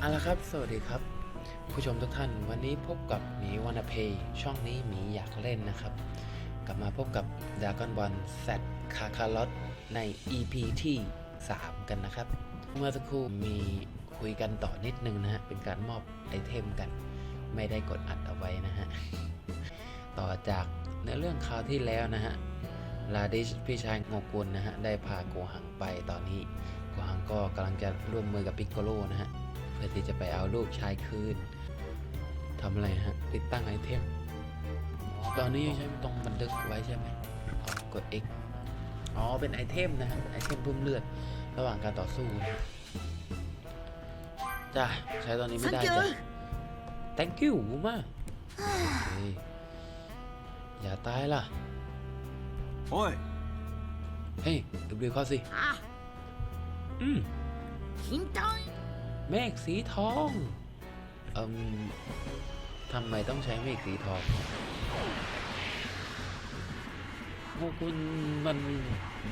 เอาละครับ สวัสดีครับ ผู้ชมทุกท่านวันนี้พบกับหมีวานาเพย์ช่องนี้หมีอยากเล่นนะครับ กลับมาพบกับด a กอนบอลแซดคาคา o อตใน EP ที่ 3 กันนะครับ เมื่อสักครู่มีคุยกันต่อนิดนึงนะฮะ เป็นการมอบไอเทมกัน ไม่ได้กดอัดเอาไว้นะฮะ ต่อจากเนื้อเรื่องคราวที่แล้วนะฮะ ลาดิชพี่ชายงกุลนะฮะ ได้พาโกหังไปตอนนี้โกหังก็กำลังจะร่วมมือกับปิกโกโลนะฮะ พื่อที่จะไปเอาลูกชายคืนทำอะไรฮะ ติดตั้งไอเทม ตอนนี้ใช่ไหมตรงบันทึกไว้ใช่ไหมกด X อ๋อ เป็นไอเทมนะฮะไอเทมพุ่มเลือด ระหว่างการต่อสู้จ้ะใช้ตอนนี้ไม่ได้จ้ะ thank you มากอย่าตายล่ะ โอ้ย เฮ้ยดูดียกเสิ อืม เมฆสีทองเอืมทำไมต้องใช้เมฆสีทองพวกคุณมัน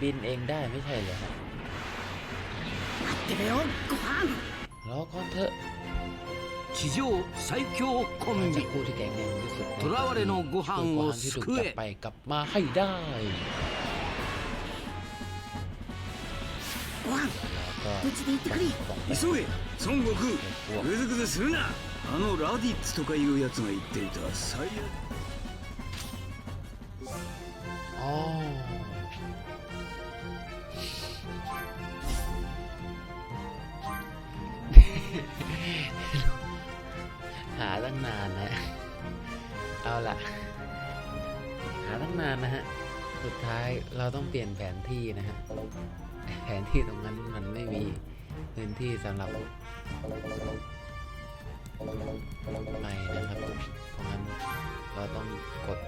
บินเองได้ไม่ใช่เหรอฮะ 待ってろよご飯 รอก่อนเถอะ 地上最強コ มัน ン จะ ビ คู่ที่แข็งแกร่งที่สุด 囚われのご飯を ที่ถูก 救 จับ え ไปกลับมาให้ได้ ご飯 แล้ว ก็ 無事で行ってくれ ของ 急げ孫悟空 พวก ぐずぐずするなあのラディッツとかいうやつが言っていた最悪 อ๋อ หาตั้งนานนะ เอาล่ะ หาตั้งนานนะฮะ สุดท้ายเราต้องเปลี่ยนแผนที่นะฮะ แผนที่ตรงนั้นมันไม่มีพื้นที่สำหรับไปนะครับ เพราะงั้นเราต้องกด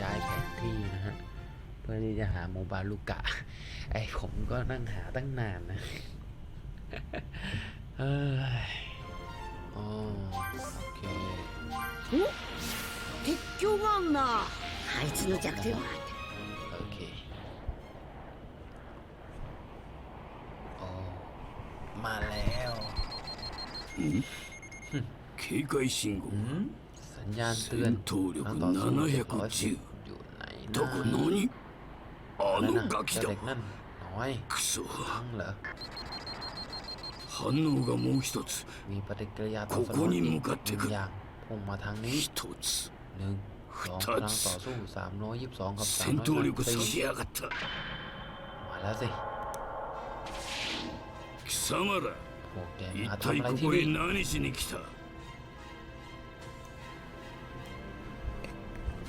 ย้ายแผนที่นะฮะ เพื่อที่จะหาโมบาลูกะ ไอ้ผมก็นั่งหาตั้งนานนะ เอ้ยอ๋อโอเค 鉄橋があんなあいつの弱点は 警戒信号 หืมสัญญาณเตือน 戦闘力 นักต่อสู้ที่ขอชีพ 710 อยู่ไหน どこ นะ 何あ นั่น の น่ะ ガキ เจ้า だ เด็กนั่นน้อย クソ ทั้งเหรอ 反応がもう一つ มีปฏิกิริยาต่อ こ สู้ こに อี 向 ก かって หนึ่ く ง る อย่างพุ่งมาทางนี้ 一つ หนึ่งสอง 二つ กำลังต่อสู้สามร้อยยี่สิบสองกับสาม 戦 ร้อย 闘力 สาม 差 สิบ し สี่ やがった มาแล้วสิ 貴様ら พวกแก 一 มาทำ 体 อะไร こ ที่ こへ นี่ 何しに来た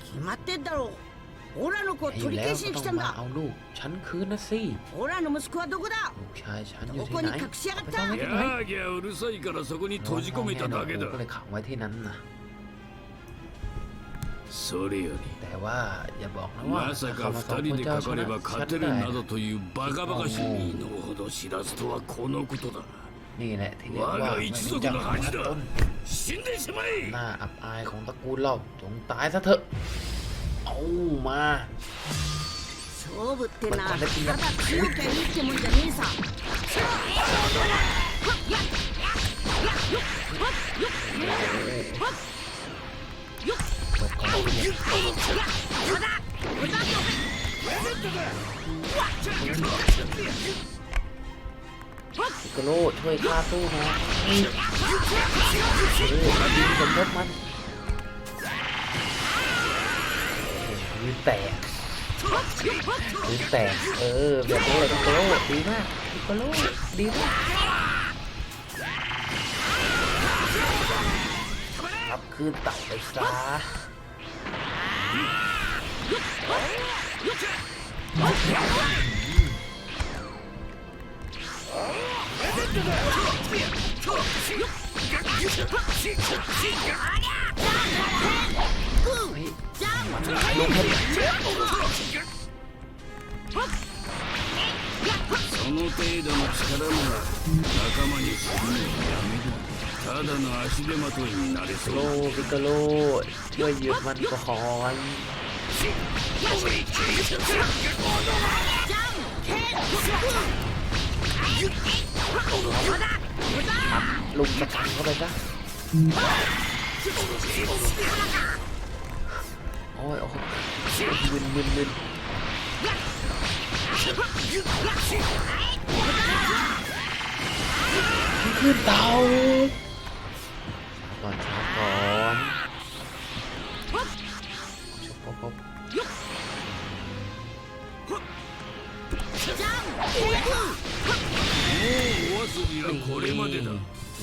決まってんだろオラの子を อยู่ 取り แล้ว 返し ก็ に来 ต้ た อง ん มา だ เอาลูก ฉันคืนนะสิ オラの息子はどこだ ลูกชายฉันอยู่ ど ที่ こ ไห に น 隠しやがっ ไป た ซ่อนไว้ ギ ที่ไหน ャーギャーうるさいからそこに閉じ込めただけだ ก็เลยขังไว้ที่นั้นนะ それより แต่ว่าอย่าบอกนะว่า まさ เขา か มาสอง 二 คน 人で เจ้า か ช かれ นะ ば ฉั 勝 น てる ได้ などというバカバカしい身の程知らずとはこのことだ นี่แหละที่เรียกว่าไม่รู้จักคานัต้นหน้าอับอายของตระกูลเราจงตายซะเถอะเอามาเปิดการได้เปรียก้เป พิกโกโลช่วยข้าสู้นะเออยิงสมทบมันยืนแตกยืนแตก เออ แบบนี้เลยพิกโกโลดีมากพิกโกโลดีมากรับคืนเต่าไปซะเその程度の力なら仲間にするのはやめだただの足手まといになれそ โล う พิกาโลช่วยหยุดมันก่อน こ ลุมสกังเข้าไปซะโอ้ยโอ้ยมึนมึนมึนขึ้นเตาช้าก่อนช้าก่อน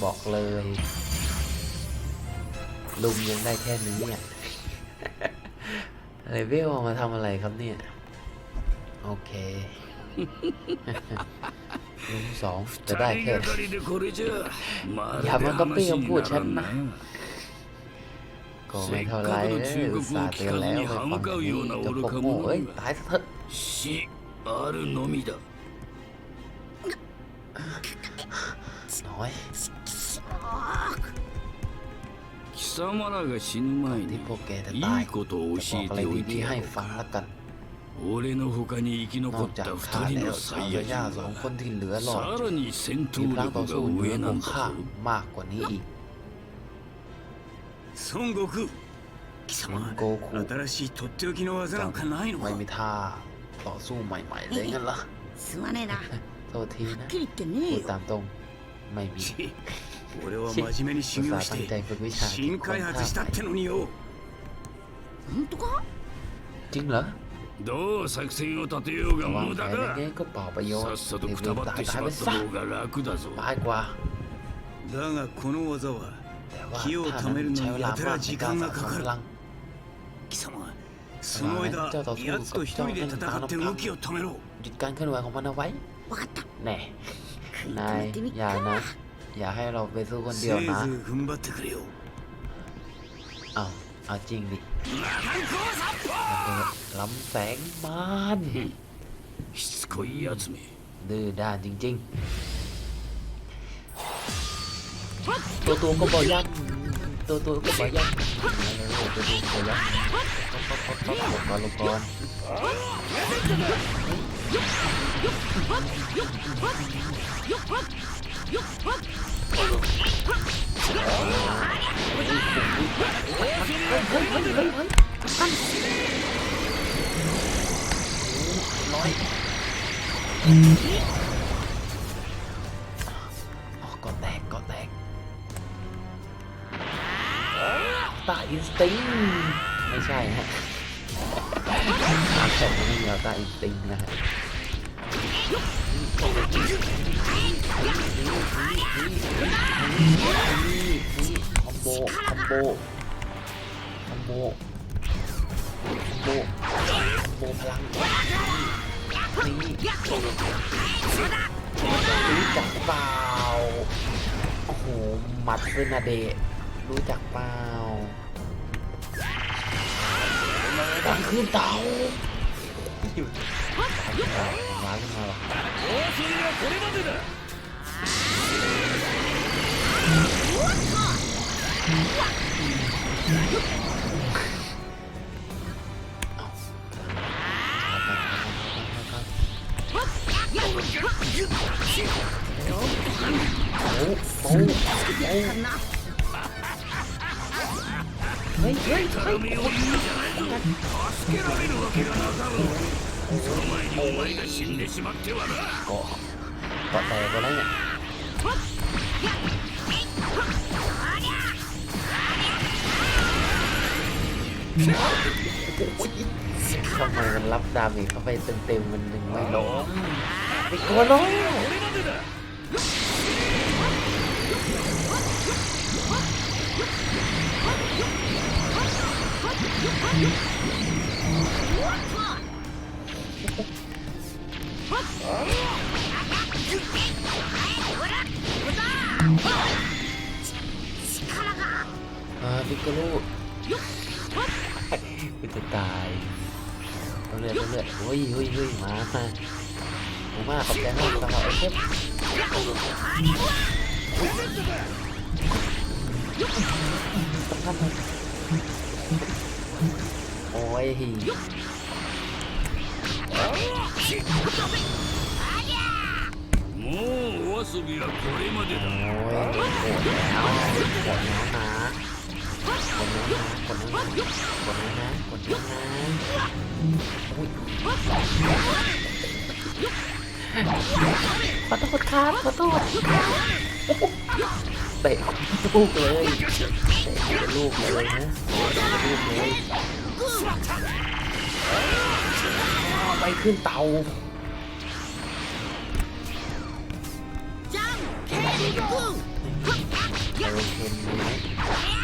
บอกเลย ลุมยังได้แค่นี้เนี่ยเลเวลมาทำอะไรครับเนี่ย โอเคลุมสองจะได้แค่อย่ามาก็ปี้คำพูดฉันนะก็ไม่เท่าไรเลยสาเตือนแล้วไปฟังนี่จะพกโง่เอ้ยตายซะเถอะ น้อย 貴様らが死ぬ前 ที่ に พวกแกจะ い ตาย いことを จะ 教 บอก え อะไร ておいて ดีๆ や ให้ ろう ฟัง か ละกัน 俺の他に生き น 残 อก っ จาก た ข้า 二人 แล้ の วสาว 最 ย่า 愛 สอง 人 คนที่เหลือหลอด さらに戦 มี 闘 พลัง 力 ต่อ が สู้เหนื 上 อ な ขอน ง だ ข้า ぞ มากกว่านี้อีก 孫悟空貴 เหมือน 様 โกคู 新しいとっておきの技なんかないの ไม่ か มีท่าต่อสู้ใหม่ๆเลยงั้นเหรอ すまねえなは โทษทีนะ っきり言ってね พู え ด よ ตามตรง ไม่มี ち俺は真面目に修行し อุตส่าห์ตั้งใจ て ฝึกวิชา 新開発したってのによ本当か จริงเหรอ どう作戦を立てようが วาง 無 แผ 駄 น か ยังไงก็เปล่าประโยช さ น์ っさと เดี๋ く ยว た ตา ば ย ってし ตาย ま ไป った ซะ 方が楽だぞ ตายกว่า だがこの技は แต่ว่า 気を ถ้า 貯 นั้ める น の ใช้ に เวลา やた มาก ら ใน 時 การ 間 สะ が ส か ม か พ る ลัง 貴様その間เจ้าต่อสู้กับ 奴と一人で戦って動きを止めろ หยุดการเคลื่อนไ แน่นายอย่านะ อย่าให้เราไปสู้คนเดียวนะเอาเอาจริงดิล้ำแสงมานดื้อด้านจริงๆ ตัวตัวก็บอยักตัวตัวก็บอยักตัวตัวก็บอยักต้องต้องต้องหลบก่อนหลบก่อน ก่อนแตกก่อนแตกตาอินสติ้งไม่ใช่ฮะอาแข่งไม่มีเอาตาอินสติ้งนะ หมัดเซนาเดะรู้จักเปล่าดังขึ้นเตาอยู่ร้านขึ้นมาหรอ しまってはな เกาะเกาะแตกไปแล้วเนี่ยทำไมมันรับดาเมจเข้าไปเต็มๆมันหนึ่งไม่ล้มไปกลัวล้ม อ่ ขอโทษครับขอโทษเตะลูกเลยเตะลูกเลยนะลูกเลยไปขึ้นเตาจังเคดีกู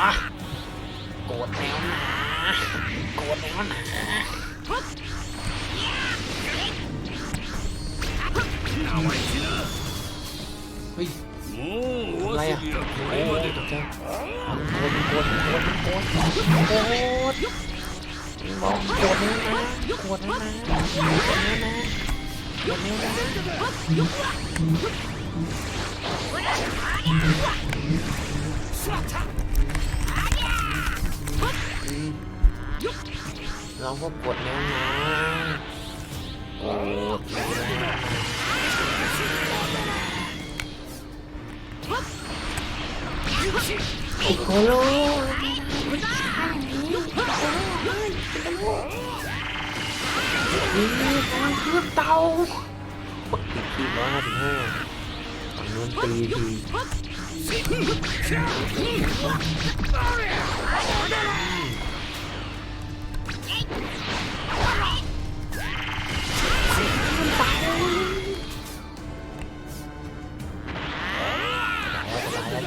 มาโกรธแล้วนะโกรธแล้วนะเอาไว้สินะเฮ้ยอะไรอะโอ้ยจังโกรธโกรธโกรธโกรธโกรธมองโกรธแล้วนะโกรธแล้วนะโกรธแล้วนะโกรธแล้วนะ เราก็กดแนวนาโกดแนวหนาโอ้โหโลนี่การเครื่องเตาปกติที่ร้อยห้าสิบห้าฝั่งนู้นตีที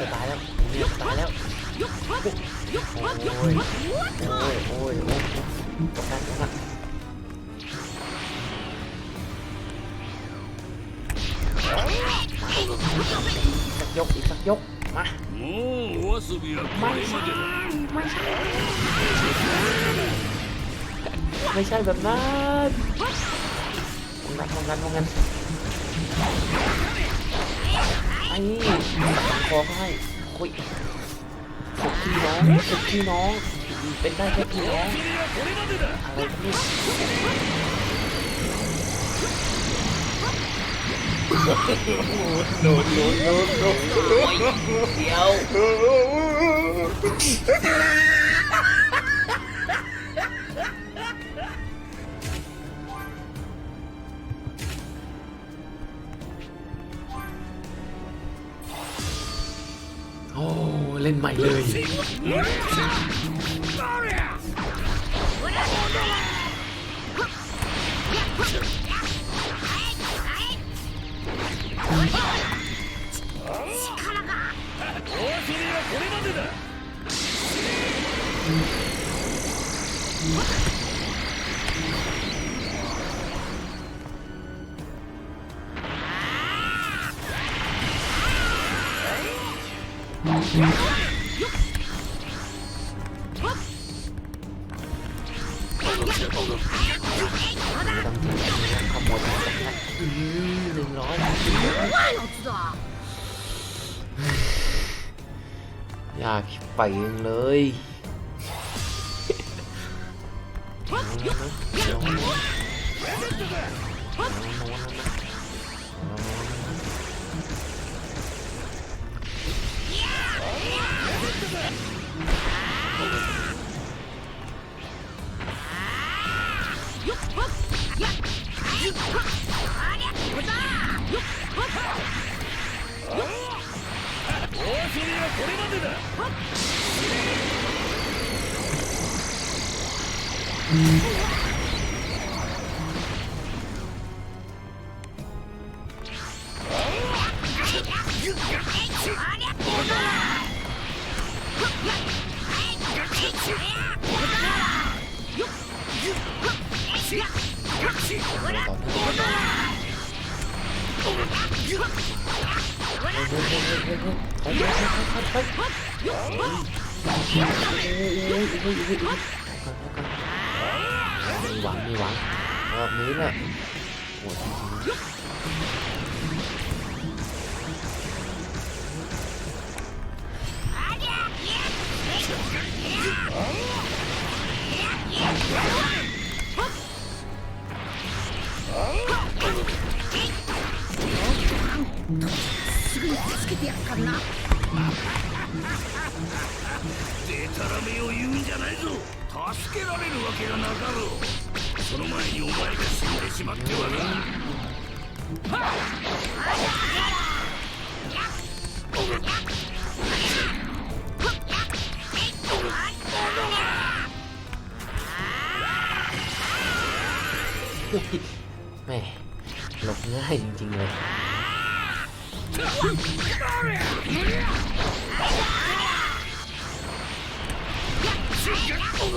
จะตายแล้วจะตายแล้วโอ้ยโอ้ยโอ้ยโอ้ยตกใจตกใจยกอีกสักยกมาไม่ใช่ไม่ใช่ ไม่ใช่แบบนั้นมองกันมองกันมองกันไอ้ตัดคอให้คุยสุดพี่น้องสุดพี่น้อง เป็นได้แค่พี่น้องอะไรกันนี่โดนโดนโดนโดนเดี๋ยว ใหม่เลย ไปเองเลยเอาแล้วนะเ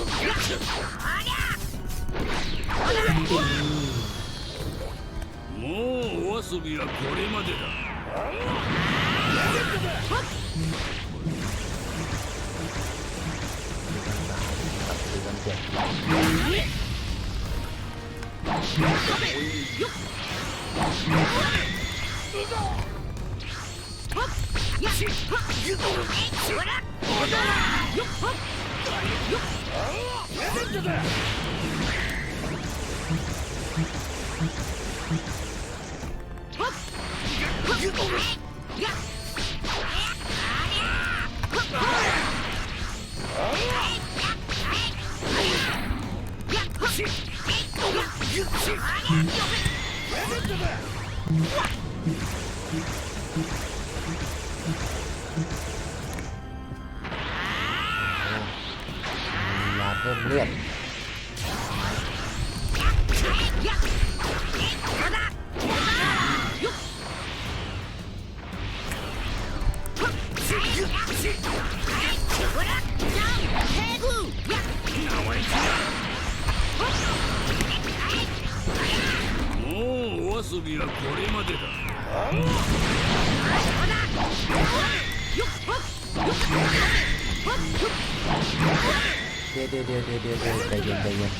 もうお遊びはこれまでだ。What? 没 ดี๋ยวเดี๋ยวเดี๋ยวเดี๋ยวใจเย็นใจเย็น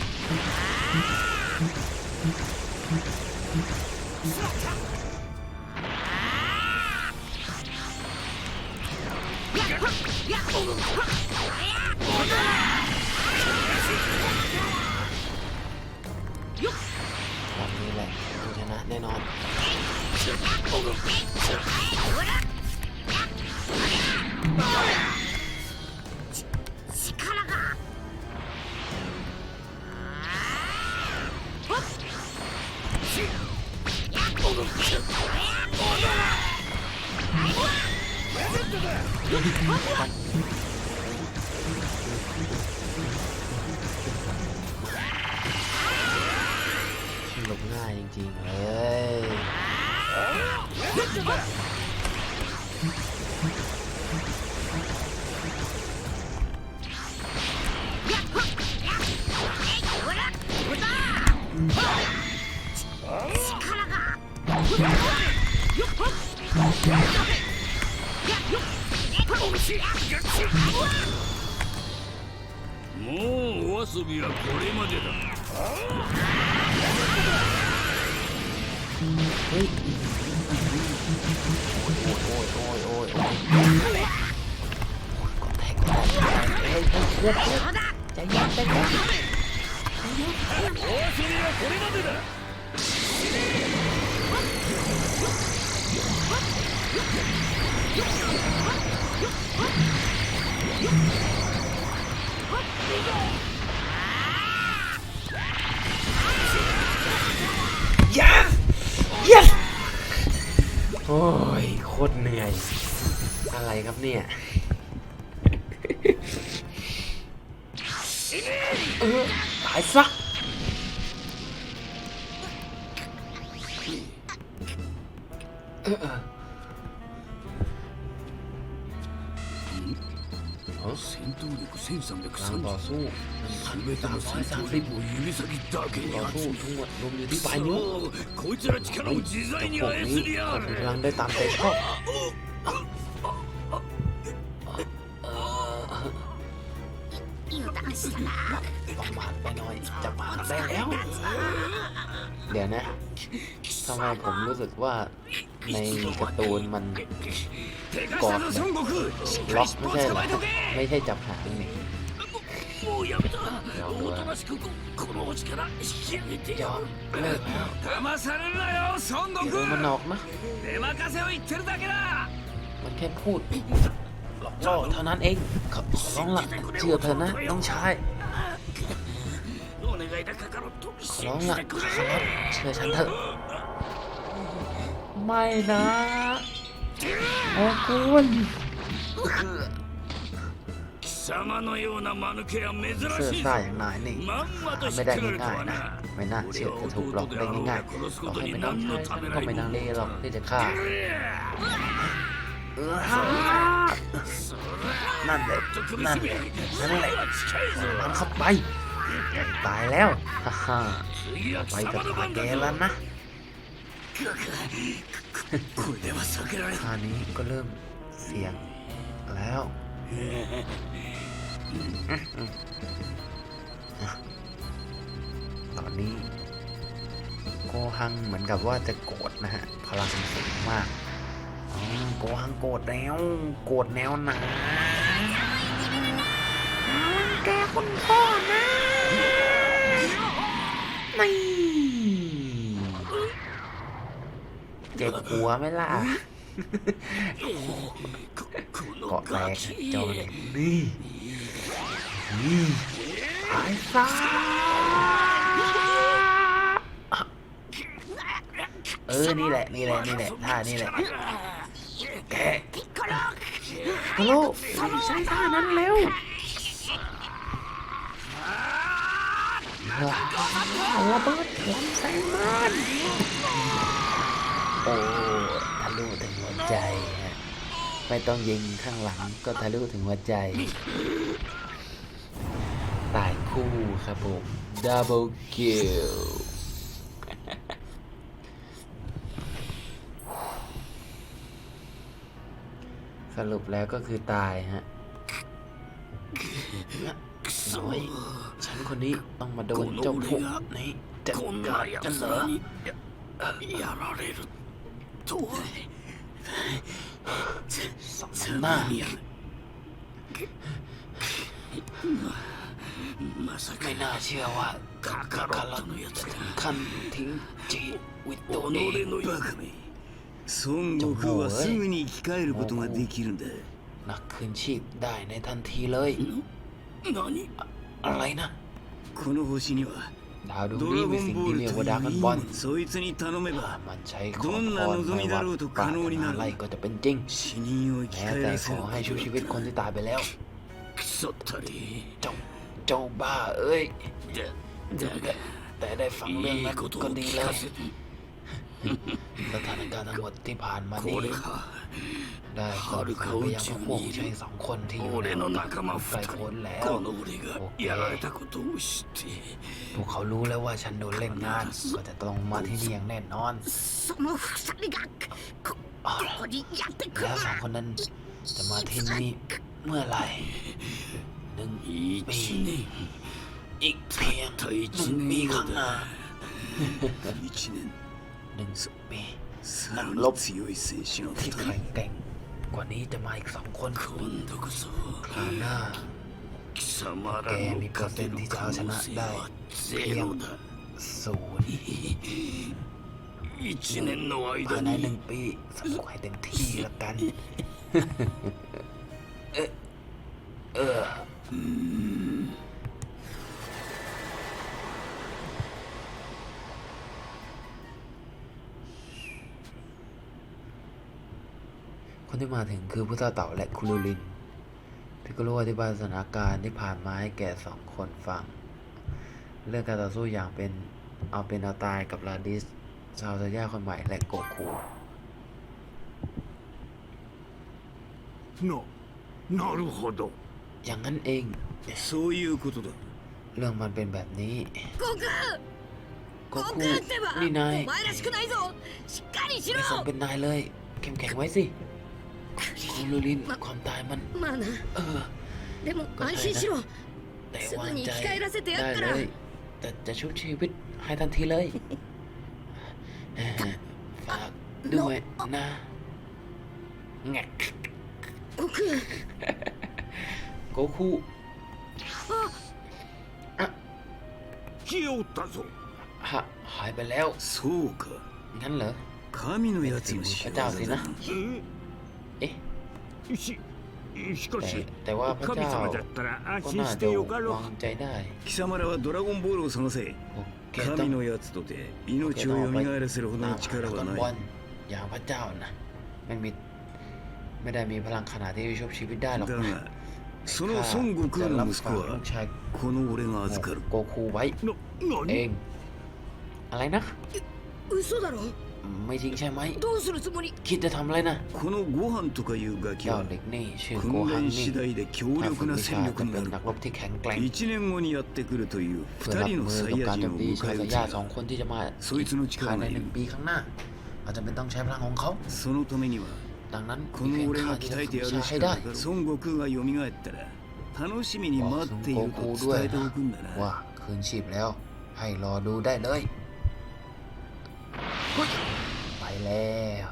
แบบนี้แหละคุณชนะแน่นอน もうお遊びはこれまでだ。yes yes โอ้ย โคตรเหนื่อย อะไรครับเนี่ยเอายซะเออ 力 กำลังต่อ 1330 สู้ 全ての戦闘力を指先だけに ต่อ 集 สู้ め ทั้งหมดรวมอยู่ที่ปลายนิ้ว そうこいつら力を自在 เจ้า に พวก 操 นี้ りや เขา が มี る พลังได้ตามใจชอบ 油断したな ประมาทไปหน่อยจะผ่านได้แล้ว เดี๋ยวนะทำไมผมรู้สึกว่าในการ์ตูนมัน กอดนะล็อกไม่ใช่ไม่ใช่จับหางนี่ยอมเลิกนะเดี๋ยวมันนอกนะมันแค่พูดหลอกล่อเท่านั้นเองขอร้องละเชื่อเธอนะน้องชายขอร้องละขอร้องเชื่อฉันเถอะไม่นะ โอ้คุณ 貴様のような間抜けは珍 เสื้อ しい ซ่า ぞ อย่างนายนี่ まんまと หา 知 ไม่ っ ได้ てくれると ง่าย は ๆนะ な ไม่น่าเชื่อจะถูกหลอกได้ง่ายๆต่อให้เป็นน้องชายฉันก็ไม่นางเลหรอกที่จะฆ่าเออนั่นแหละนั่นแหละนั่นแหละมันเข้าไป ตายแล้วฮ่าฮ่า 次は ไป 貴 กับ 様の ตา 番 แก だ แล้วนะ คราวนี้ก็เริ่มเสียงแล้วตอนนี้โกหังเหมือนกับว่าจะโกรธนะฮะ พลังสูงมากโกหังโกรธแล้วโกรธแนวหนาแกคุณพ่อนะไม่ จ็บหัวไหมล่ะเกาะแตกจ้นี่นี่ไอ้ซ่าเออ นี่แหละ นี่แหละ นี่แหละ ท่า นี่แหละ แกฮัลโหลใช้ท่านั้นเร็วหัวเบิดหัวใส่มัน โอ้ทะลุถึงหัวใจฮะ ไม่ต้องยิงข้างหลังก็ทะลุถึงหัวใจ ตายคู่ครับผม Double kill สรุปแล้วก็คือตายฮะน้อย ฉันคนนี้ต้องมาโดนเจ้าพวกนี้จัด こん การ な กัน 奴 เหรอ らにややられる とは สมน้ำหน้า まさか ไม่น่าเชื่อว่า カカロットのやつだ ขั้นทิ้งชีวิตตัวเอง 己のバカめ孫悟空はすぐに生き返ることができるんだ นักคืนชีพได้ในทันทีเลย 何 อะไรนะ この星には ดาวดวงนี้มีสิ่งที่เรียกว่าดากันบอลมันใช้ของพรไม่ว่าปรารถนาอะไรก็จะเป็นจริงแม้แต่ขอให้ช่วยชีวิตคนที่ตายไปแล้วเจ้บ้าเอ้ยแต่ได้ฟังเรื่องนั้ก็ดีล สถานการณ์ทั้งหมดที่ผ่านมานี้ได้ส่งเขาจะมีชายสองคนที่อยู่ในรถไปค้นแล้วพวกเขารู้แล้วว่าฉันโดนเล่นงานก็จะต้องมาที่นี่อย่างแน่นอนแล้วสองคนนั้นจะมาที่นี่เมื่อไหร่หนึ่งปีอีกเพียงหนึ่งปีข้างหน้า หนึ่งสิบปีนั่งรบที่แข็งแกร่งกว่านี้จะมาอีกสองคนคราวหน้าแกมีเปอร์เซ็นที่จะเชนะได้เพียงศูนย์ภายในหนึ่งปีสนุกให้เต็มที่ละกัน เออ คนที่มาถึงคือพุทธเต่าและคุรุลินพิกโลอธิบายสถานการณ์ที่ผ่านมาให้แก่สองคนฟัง เรื่องการต่อสู้อย่างเป็นเอาเป็นเอาตายกับลาดิส ชาวซาย่าคนใหม่และโกคูなโるほどอย่างนั้นเองそういうことだเรื่องมันเป็นแบบนี้โกคูโกคูนี่นายไม่สมเป็นนายเลย เข้มแข็งไว้สิ ลูลินความตายมัน まあな เออ でも答えな安心しろ แต่ す วา ぐ ง に ใจ 生き返らせてや ได้ っか เล ら ย แต่จะชุบชีวิตให้ทันทีเลยเออฝากด้วยนะแงก 悟空 โกคู 消えおったぞ ฮะหายไปแล้ว そうか งั้นเหรอ 神のやつの仕業だな เอ๊ะ えししか แต่ し แต่ว่าพระ 神 เจ้า 様だったら ก็ 安心 น่า し จะ てよかろ วางใจได้ 貴様らはドラゴンボールを探せ โอเคต้อง 神のやつとて命を蘇らせるほど ตา の มหา 力 ดราก้ は อน な บอล い อย่างพระเจ้านะไม่มีไม่ได้มีพลังขนาดที่จะชุบชีวิตได้หรอก だ นะ がその孫悟空 จะรั の บ 息 ฝาก 子 ลู は กชาย この俺が預かる โกคูไว้ な เอ 何 ง อะไรนะ 嘘だろ ไม่จริงใช่ไหม どうするつもり คิดจะทำอะไรนะ このご飯とかいうガキ เจ้า は เด็กนี่ชื่อโก 訓 ฮัง 練 นี่ 次第で強 ถ้าฝึ 力 ก な วิชา 戦 จะ 力に เป็ なんる นักรบที่แข็งแกร่ง 1年後にやってくるという เพื่อรับ 2人 มื の อ サ กับ イヤ การ 人 โจ を มตี 迎 ชา え ย 撃 สัญ つ ญา が สองคนที่จะมา そいつの力 ภายใน がい หนึ่ る งปีข้างหน้าอาจจะเป็นต้องใช้พลังของเขา そのためには ดังนั้น こ มี の เพียง 俺 ข้า が ที่ 鍛 จะ え ฝึ て ก や วิ る ชา し ให้ か ได้ ないから孫悟空が蘇ったら楽しみに待っていると伝えておくんだ ว่า な คืนชีพแล้ว ให้รอดูได้เลยเฮ้ย แล้ว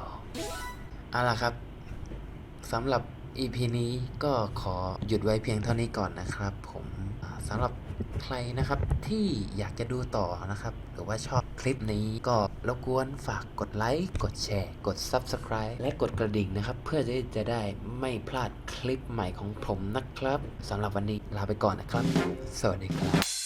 เอาล่ะครับสำหรับ EP นี้ก็ขอหยุดไว้เพียงเท่านี้ก่อนนะครับ ผมสำหรับใครนะครับที่อยากจะดูต่อนะครับ หรือว่าชอบคลิปนี้ก็รบกวนฝากกดไลค์กดแชร์ กด Subscribe และกดกระดิ่งนะครับ เพื่อที่จะได้ไม่พลาดคลิปใหม่ของผมนะครับสำหรับวันนี้ลาไปก่อนนะครับ สวัสดีครับ